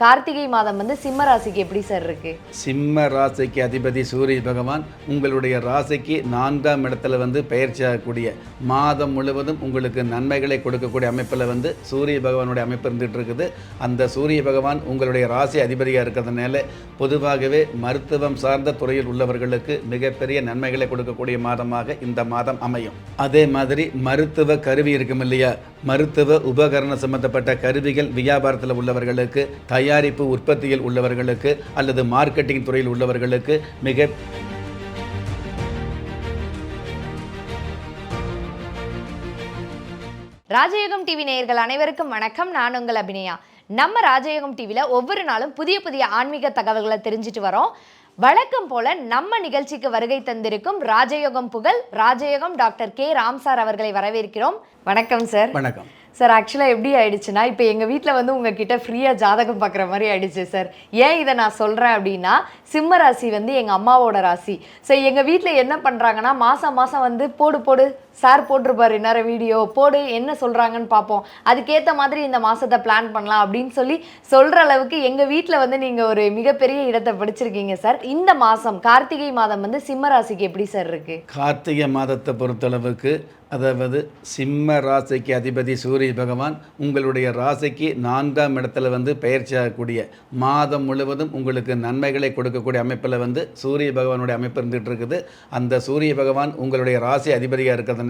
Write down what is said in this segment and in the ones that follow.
கார்த்திகை மாதம் வந்து சிம்ம ராசிக்கு எப்படி சார் இருக்கு? சிம்ம ராசிக்கு அதிபதி சூரிய பகவான் உங்களுடைய ராசிக்கு நான்காம் இடத்துல வந்து பயிற்சி ஆகக்கூடிய மாதம் முழுவதும் உங்களுக்கு நன்மைகளை கொடுக்கக்கூடிய அமைப்பில் வந்து சூரிய பகவானுடைய அமைப்பு இருந்துகிட்டு இருக்குது. அந்த சூரிய பகவான் உங்களுடைய ராசி அதிபதியாக இருக்கிறதுனால பொதுவாகவே மருத்துவம் சார்ந்த துறையில் உள்ளவர்களுக்கு மிகப்பெரிய நன்மைகளை கொடுக்கக்கூடிய மாதமாக இந்த மாதம் அமையும். அதே மாதிரி மருத்துவ கருவி இருக்கும் இல்லையா? மருத்துவ உபகரணம் சம்பந்தப்பட்ட கருவிகள் வியாபாரத்தில் உள்ளவர்களுக்கு தயாரிப்பு உற்பத்தியில் உள்ளவர்களுக்கு அல்லது மார்க்கெட்டிங் துறையில் உள்ளவர்களுக்கு மிக ராஜயோகம் டிவி நேயர்கள் அனைவருக்கும் வணக்கம். நான் உங்கள் அபிநயா. நம்ம ராஜயோகம் டிவியில் ஒவ்வொரு நாளும் புதிய புதிய ஆன்மீக தகவல்களை தெரிஞ்சுட்டு வரோம். வழக்கம் போல நம்ம நிகழ்ச்சிக்கு வருகை தந்திருக்கும் ராஜயோகம் புகழ் ராஜயோகம் டாக்டர் கே ராம் சார் அவர்களை வரவேற்கிறோம். வணக்கம் சார். வணக்கம். சார் ஆக்சுவலாக எப்படி ஆயிடுச்சுன்னா இப்போ எங்கள் வீட்டில் வந்து உங்ககிட்ட ஃப்ரீயாக ஜாதகம் பார்க்குற மாதிரி ஆயிடுச்சு சார் ஏன் இதை நான் சொல்கிறேன் அப்படின்னா சிம்ம ராசி வந்து எங்கள் அம்மாவோட ராசி. ஸோ எங்கள் வீட்டில் என்ன பண்ணுறாங்கன்னா மாதம் மாதம் வந்து போடு போடு. சார் போட்டிருப்பாரு நேரம் வீடியோ போடு என்ன சொல்கிறாங்கன்னு பார்ப்போம். அதுக்கேற்ற மாதிரி இந்த மாதத்தை பிளான் பண்ணலாம் அப்படின்னு சொல்லி சொல்கிற அளவுக்கு எங்கள் வீட்டில் வந்து நீங்கள் ஒரு மிகப்பெரிய இடத்தை படிச்சிருக்கீங்க சார். இந்த மாதம் கார்த்திகை மாதம் வந்து சிம்ம ராசிக்கு எப்படி சார் இருக்குது கார்த்திகை மாதத்தை பொறுத்தளவுக்கு அதாவது சிம்ம ராசிக்கு அதிபதி சூரிய பகவான் உங்களுடைய ராசிக்கு நான்காம் இடத்துல வந்து பயிற்சி ஆகக்கூடிய மாதம் முழுவதும் உங்களுக்கு நன்மைகளை கொடுக்கக்கூடிய அமைப்பில் வந்து சூரிய பகவானுடைய அமைப்பு இருந்துகிட்டு இருக்குது. அந்த சூரிய பகவான் உங்களுடைய ராசி அதிபதியாக இருக்கிறதுனால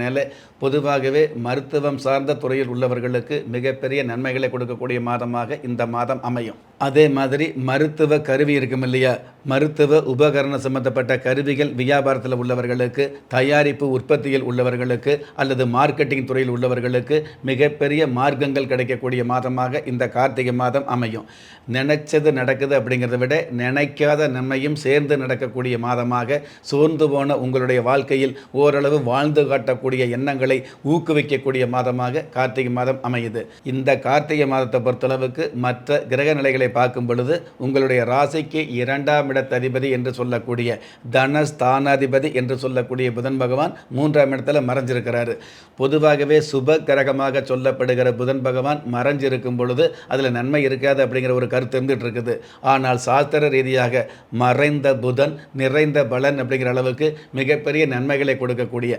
பொதுவாகவே மருத்துவம் சார்ந்த துறையில் உள்ளவர்களுக்கு மிகப்பெரிய நன்மைகளை கொடுக்கக்கூடிய மாதமாக இந்த மாதம் அமையும். அதே மாதிரி மருத்துவ கருவி இருக்கும் இல்லையா? மருத்துவ உபகரணம் சம்பந்தப்பட்ட கருவிகள் வியாபாரத்தில் உள்ளவர்களுக்கு தயாரிப்பு உற்பத்தியில் உள்ளவர்களுக்கு அல்லது மார்க்கெட்டிங் துறையில் உள்ளவர்களுக்கு மிகப்பெரிய மார்க்கங்கள் கிடைக்கக்கூடிய மாதமாக இந்த கார்த்திகை மாதம் அமையும். நினைச்சது நடக்குது அப்படிங்கிறத விட நினைக்காத நன்மையும் சேர்ந்து நடக்கக்கூடிய மாதமாக சோர்ந்து போன உங்களுடைய வாழ்க்கையில் ஓரளவு வாழ்ந்து காட்டக்கூடிய எண்ணங்களை ஊக்குவிக்கக்கூடிய மாதமாக கார்த்திகை மாதம் அமையுது. இந்த கார்த்திகை மாதத்தை பொறுத்தளவுக்கு மற்ற கிரக நிலைகளை பார்க்கும் பொழுது உங்களுடைய ராசிக்கு இரண்டாம் இடத்ததிபதி என்று சொல்லக்கூடிய தனஸ்தானாதிபதி என்று சொல்லக்கூடிய புதன் பகவான் மூன்றாம் இடத்துல மறைஞ்சிருக்கிறாரு. பொதுவாகவே சுப கிரகமாக சொல்லப்படுகிற புதன் பகவான் மறைஞ்சிருக்கும் பொழுது அதில் நன்மை இருக்காது அப்படிங்கிற ஒரு கருத்து இருந்துட்டு இருக்குது. ஆனால் சாஸ்திர ரீதியாக மறைந்த புதன் நிறைந்த பலன் அப்படிங்கிற அளவுக்கு மிகப்பெரிய நன்மைகளை கொடுக்கக்கூடிய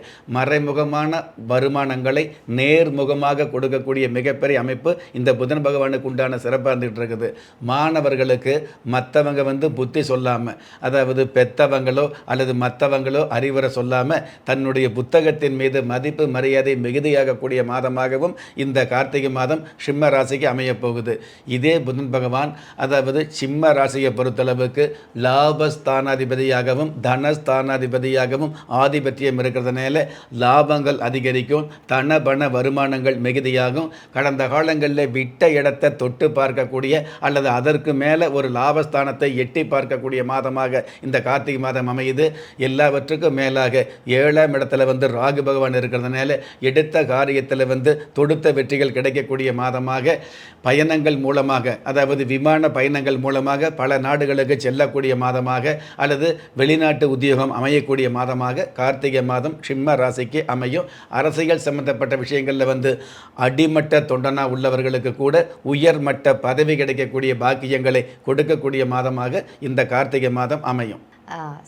மறைமுகமான வருமானங்களை நேர்முகமாக கொடுக்கக்கூடிய மிகப்பெரிய அமைப்பு இந்த புதன் பகவானுக்கு உண்டான சிறப்பாக இருந்துகிட்டு இருக்குது. மாணவர்களுக்கு மற்றவங்க வந்து புத்தி சொல்லாமல் அதாவது பெத்தவங்களோ அல்லது மற்றவங்களோ அறிவுரை சொல்லாமல் தன்னுடைய புத்தகத்தின் மீது மதிப்பு மரியாதை மிகுதியாகக்கூடிய மாதமாகவும் இந்த கார்த்திகை மாதம் சிம்ம ராசிக்கு அமையப் போகுது. இதே புதன் பகவான் அதாவது சிம்ம ராசியை பொறுத்தளவுக்கு லாபஸ்தானாதிபதியாகவும் தனஸ்தானாதிபதியாகவும் ஆதிபத்தியம் இருக்கிறதுனால லாபங்கள் அதிகரிக்கும் தன பண வருமானங்கள் மிகுதியாகும். கடந்த காலங்களில் விட்ட இடத்தை தொட்டு பார்க்கக்கூடிய அல்லது அதற்கு மேலே ஒரு லாபஸ்தானத்தை எட்டி பார்க்கக்கூடிய மாதமாக இந்த கார்த்திகை மாதம் அமையுது. எல்லாவற்றுக்கும் மேலாக ஏழாம் இடத்துல வந்து ராகு பகவான் இருக்கிறதுனால எடுத்த காரியத்தில் வந்து தொடுத்த வெற்றிகள் கிடைக்கக்கூடிய மாதமாக பயணங்கள் மூலமாக அதாவது விமான பயணங்கள் மூலமாக பல நாடுகளுக்கு செல்லக்கூடிய மாதமாக அல்லது வெளிநாட்டு உத்தியோகம் அமையக்கூடிய மாதமாக கார்த்திகை மாதம் சிம்ம ராசிக்கு அமையும். அரசியல் சம்பந்தப்பட்ட விஷயங்களில் வந்து அடிமட்ட தொண்டனா உள்ளவர்களுக்கு கூட உயர்மட்ட பதவி கிடைக்கக்கூடிய பாக்கியங்களை கொடுக்கக்கூடிய மாதமாக இந்த கார்த்திகை மாதம் அமையும்.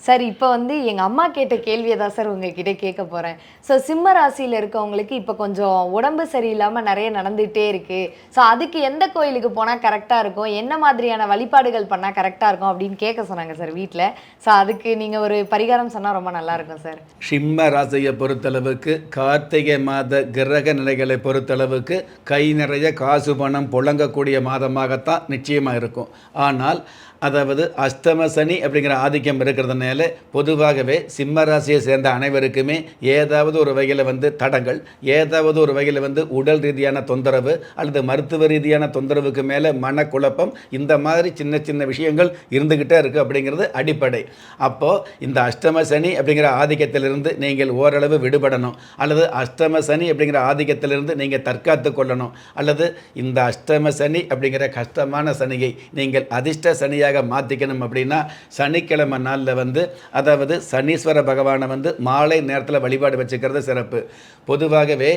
சார் இப்போ வந்து எங்கள் அம்மா கேட்ட கேள்வியை தான் சார் உங்ககிட்ட கேட்க போகிறேன் ஸோ சிம்ம ராசியில் இருக்கவங்களுக்கு இப்போ கொஞ்சம் உடம்பு சரியில்லாமல் நிறைய நடந்துகிட்டே இருக்குது ஸோ அதுக்கு எந்த கோயிலுக்கு போனால் கரெக்டாக இருக்கும்? என்ன மாதிரியான வழிபாடுகள் பண்ணால் கரெக்டாக இருக்கும் அப்படின்னு கேட்க சொன்னாங்க சார் வீட்டில் ஸோ அதுக்கு நீங்கள் ஒரு பரிகாரம் சொன்னால் ரொம்ப நல்லாயிருக்கும் சார். சிம்ம ராசியை பொறுத்தளவுக்கு கார்த்திகை மாத கிரக நிலைகளை பொறுத்தளவுக்கு கை நிறைய காசு பணம் புழங்கக்கூடிய மாதமாகத்தான் நிச்சயமாக இருக்கும். ஆனால் அதாவது அஷ்டம சனி அப்படிங்கிற ஆதிக்கம் இருக்கிறதுனால பொதுவாகவே சிம்ம ராசியை சேர்ந்த அனைவருக்குமே ஏதாவது ஒரு வகையில் வந்து தடங்கள் ஏதாவது ஒரு வகையில் வந்து உடல் ரீதியான தொந்தரவு அல்லது மருத்துவ ரீதியான தொந்தரவுக்கு மேலே மனக்குழப்பம் இந்த மாதிரி சின்ன சின்ன விஷயங்கள் இருந்துக்கிட்டே இருக்குது அப்படிங்கிறது அடிப்படை. அப்போது இந்த அஷ்டம சனி அப்படிங்கிற ஆதிக்கத்திலிருந்து நீங்கள் ஓரளவு விடுபடணும். அல்லது அஷ்டம சனி அப்படிங்கிற ஆதிக்கத்திலிருந்து நீங்கள் தற்காத்து கொள்ளணும். அல்லது இந்த அஷ்டம சனி அப்படிங்கிற கஷ்டமான சனியை நீங்கள் அதிர்ஷ்ட சனியாக ராசியாக மாற்றிக்கணும் அப்படின்னா சனிக்கிழமை நாளில் வந்து அதாவது சனீஸ்வர பகவானை வந்து மாலை நேரத்தில் வழிபாடு வச்சுக்கிறது சிறப்பு. பொதுவாகவே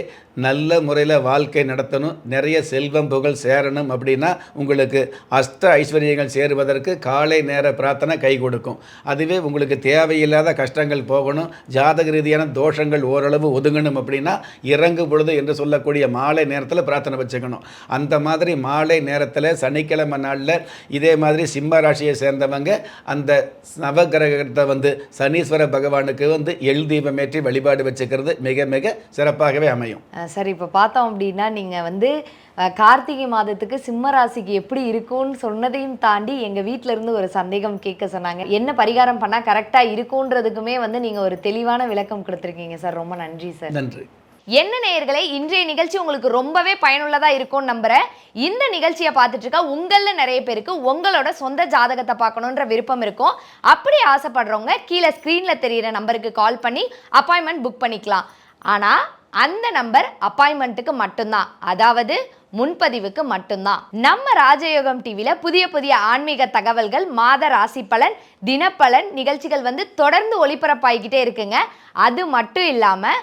நல்ல முறையில் வாழ்க்கை நடத்தணும் நிறைய செல்வம் புகழ் சேரணும் அப்படின்னா உங்களுக்கு அஷ்ட ஐஸ்வர்யங்கள் சேருவதற்கு காலை நேர பிரார்த்தனை கை கொடுக்கும். அதுவே உங்களுக்கு தேவையில்லாத கஷ்டங்கள் போகணும் ஜாதக ரீதியான தோஷங்கள் ஓரளவு ஒதுங்கணும் அப்படின்னா இறங்கு பொழுது என்று சொல்லக்கூடிய மாலை நேரத்தில் பிரார்த்தனை வச்சுக்கணும். அந்த மாதிரி மாலை நேரத்தில் சனிக்கிழமை நாளில் இதே மாதிரி சிம்ம ராசியை சேர்ந்தவங்க அந்த நவகிரகத்தை வந்து சனீஸ்வர பகவானுக்கு வந்து எள் தீபமேற்றி வழிபாடு வச்சுக்கிறது மிக மிக சிறப்பாகவே அமையும். சார் இப்போ பார்த்தோம் அப்படின்னா நீங்கள் வந்து கார்த்திகை மாதத்துக்கு சிம்ம ராசிக்கு எப்படி இருக்கும்னு சொன்னதையும் தாண்டி எங்கள் வீட்ல இருந்து ஒரு சந்தேகம் கேட்க சொன்னாங்க. என்ன பரிகாரம் பண்ணால் கரெக்டாக இருக்குன்றதுக்குமே வந்து நீங்கள் ஒரு தெளிவான விளக்கம் கொடுத்துருக்கீங்க சார். ரொம்ப நன்றி சார். நன்றி. என்ன நேயர்களே இன்றைய நிகழ்ச்சி உங்களுக்கு ரொம்பவே பயனுள்ளதா இருக்கும்னு நம்புறேன். இந்த நிகழ்ச்சியை பார்த்துட்டு இருக்க உங்கள நிறைய பேருக்கு உங்களோட சொந்த ஜாதகத்தை பார்க்கணுன்ற விருப்பம் இருக்கும். அப்படி ஆசைப்படுறவங்க கீழே ஸ்க்ரீனில் தெரிகிற நம்பருக்கு கால் பண்ணி அப்பாயின்மெண்ட் புக் பண்ணிக்கலாம். ஆனால் அந்த நம்பர் அப்பாயின்மெண்ட்டுக்கு மட்டும்தான். அதாவது முன்பதிவுக்கு மட்டும்தான். நம்ம ராஜயோகம் டிவியில் புதிய புதிய ஆன்மீக தகவல்கள் மாத ராசி பலன் தினப்பலன் நிகழ்ச்சிகள் வந்து தொடர்ந்து ஒளிபரப்பாகிக்கிட்டே இருக்குங்க. அது மட்டும் இல்லாமல்